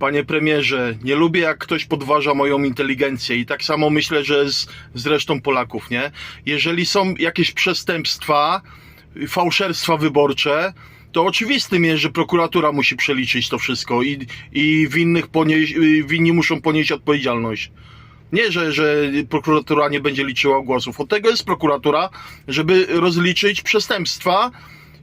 Panie premierze, nie lubię jak ktoś podważa moją inteligencję i tak samo myślę, że z, z resztą Polaków, nie? Jeżeli są jakieś przestępstwa, fałszerstwa wyborcze, to oczywistym jest, że prokuratura musi przeliczyć to wszystko i, i winnych ponieść, winni muszą ponieść odpowiedzialność. Nie, że, że prokuratura nie będzie liczyła głosów. Od tego jest prokuratura, żeby rozliczyć przestępstwa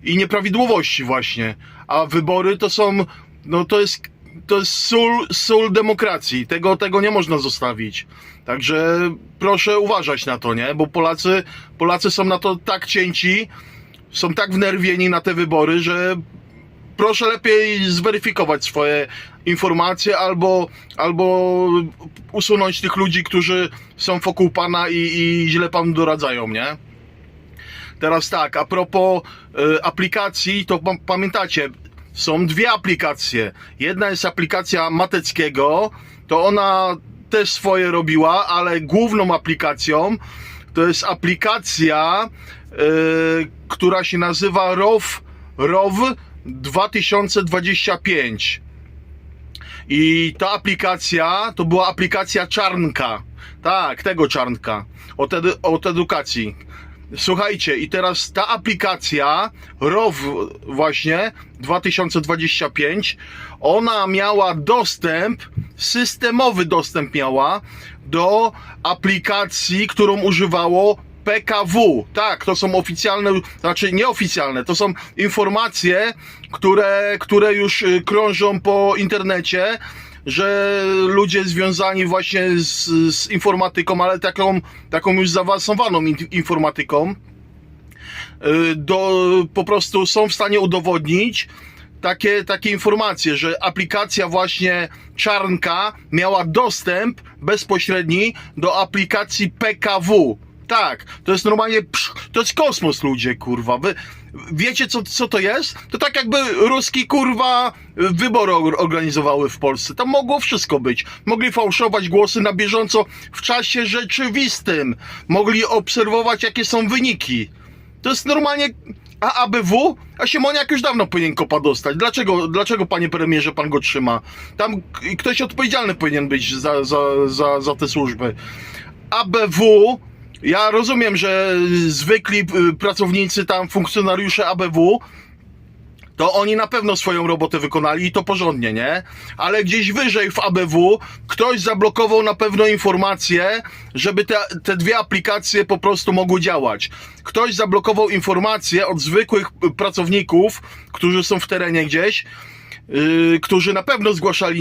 i nieprawidłowości właśnie. A wybory to są, no to jest, to jest sól, sól demokracji. Tego, tego nie można zostawić. Także proszę uważać na to, nie? Bo Polacy, Polacy są na to tak cięci, są tak wnerwieni na te wybory, że proszę lepiej zweryfikować swoje informacje albo, albo usunąć tych ludzi, którzy są wokół pana i, i źle panu doradzają, nie? Teraz tak, a propos y, aplikacji, to pa- pamiętacie, są dwie aplikacje. Jedna jest aplikacja Mateckiego, to ona też swoje robiła, ale główną aplikacją to jest aplikacja, y, która się nazywa ROW, ROW 2025. I ta aplikacja to była aplikacja Czarnka. Tak, tego Czarnka. Od, od edukacji. Słuchajcie, i teraz ta aplikacja ROW właśnie 2025, ona miała dostęp, systemowy dostęp miała do aplikacji, którą używało PKW. Tak, to są oficjalne, znaczy nieoficjalne, to są informacje, które, które już y, krążą po internecie, że ludzie związani właśnie z, z informatyką, ale taką, taką już zaawansowaną in, informatyką, y, do, po prostu są w stanie udowodnić takie, takie informacje, że aplikacja właśnie Czarnka miała dostęp bezpośredni do aplikacji PKW. Tak, to jest normalnie, to jest kosmos ludzie, kurwa. Wy wiecie co, co to jest? To tak jakby ruski, kurwa, wybory or- organizowały w Polsce. Tam mogło wszystko być. Mogli fałszować głosy na bieżąco w czasie rzeczywistym. Mogli obserwować, jakie są wyniki. To jest normalnie. A ABW? A Siemoniak już dawno powinien kopa dostać. Dlaczego, dlaczego panie premierze pan go trzyma? Tam ktoś odpowiedzialny powinien być za, za, za, za te służby. ABW, ja rozumiem, że zwykli y, pracownicy tam, funkcjonariusze ABW, to oni na pewno swoją robotę wykonali i to porządnie, nie? Ale gdzieś wyżej w ABW ktoś zablokował na pewno informacje, żeby te, te dwie aplikacje po prostu mogły działać. Ktoś zablokował informacje od zwykłych y, pracowników, którzy są w terenie gdzieś, yy, którzy na pewno zgłaszali